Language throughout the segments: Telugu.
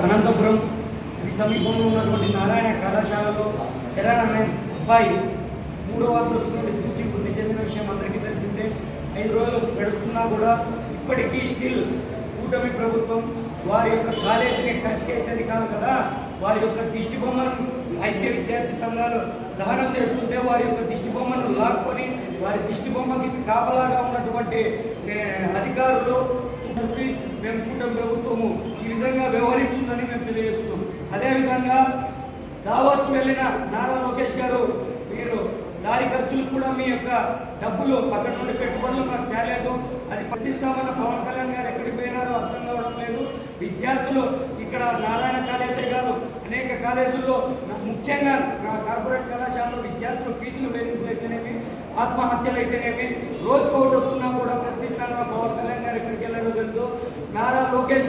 అనంతపురం ఇది సమీపంలో ఉన్నటువంటి నారాయణ కళాశాలలో శరణ్ అనే అబ్బాయి మూడవ అంతస్తు నుండి దూకి మృతి చెందిన విషయం అందరికీ తెలిసిందే. ఐదు రోజులు గడుస్తున్నా కూడా ఇప్పటికీ స్టిల్ కూటమి ప్రభుత్వం వారి యొక్క కాలేజీని టచ్ చేసేది కాదు కదా. వారి యొక్క దిష్టి బొమ్మను ఐక్య విద్యార్థి సంఘాలు దహనం చేస్తుంటే వారి యొక్క దిష్టి బొమ్మను లాక్కొని వారి దిష్టి బొమ్మకి కాపలాగా ఉన్నటువంటి అధికారులు మేము కూటమి ప్రభుత్వము విధంగా వ్యవహరిస్తుందని మేము తెలియజేస్తున్నాం. అదేవిధంగా దావాస్కి వెళ్ళిన నారా లోకేష్ గారు మీరు దారి ఖర్చులు కూడా మీ యొక్క డబ్బులు అక్కడ నుండి పెట్టుబడులు మాకు తేలేదు. అది ప్రశ్నిస్తామన్న పవన్ కళ్యాణ్ గారు ఎక్కడికి పోయినారో అర్థం కావడం లేదు. విద్యార్థులు ఇక్కడ నారాయణ కాలేజే గారు అనేక కాలేజీల్లో నా- ముఖ్యంగా కార్పొరేట్ కళాశాలలో విద్యార్థులు ఫీజులు వేధింపులు అయితేనేమి ఆత్మహత్యలు అయితేనేమి రోజుకోటి వస్తున్నా కూడా ప్రశ్నిస్తానన్న పవన్ కళ్యాణ్ గారు ఎక్కడికి వెళ్ళారో తెలుసు నారా లోకేష్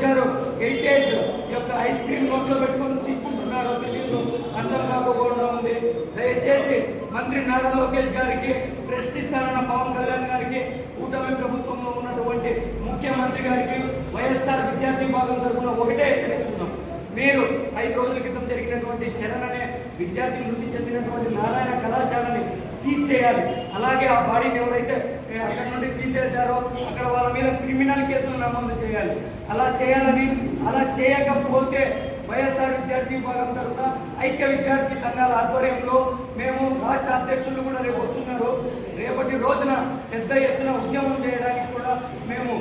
గారు యొక్క ఐస్ క్రీమ్ నోట్లో పెట్టుకొని సిక్కుంటున్నారో తెలియదు. అర్థం కాకపోకుండా ఉంది. దయచేసి మంత్రి నారా లోకేష్ గారికి ప్రశ్నిస్తానన్న పవన్ కళ్యాణ్ గారికి కూటమి ప్రభుత్వంలో ఉన్నటువంటి ముఖ్యమంత్రి గారికి వైఎస్ఆర్ విద్యార్థి విభాగం తరఫున ఒకటే హెచ్చరిస్తున్నాం. మీరు ఐదు రోజుల క్రితం జరిగినటువంటి చరణ్ అనే విద్యార్థి మృతి చెందినటువంటి నారాయణ కళాశాలని సీజ్ చేయాలి. అలాగే ఆ బాడీని ఎవరైతే అక్కడ నుండి తీసేశారో అక్కడ వాళ్ళ మీద క్రిమినల్ కేసులు నమోదు చేయాలి. అలా చేయాలని అలా చేయకపోతే వైఎస్ఆర్ విద్యార్థి విభాగం తరఫున ఐక్య విద్యార్థి సంఘాల ఆధ్వర్యంలో మేము రాష్ట్ర అధ్యక్షులు కూడా రేపు వస్తున్నారు. రేపటి రోజున పెద్ద ఎత్తున ఉద్యమం చేయడానికి కూడా మేము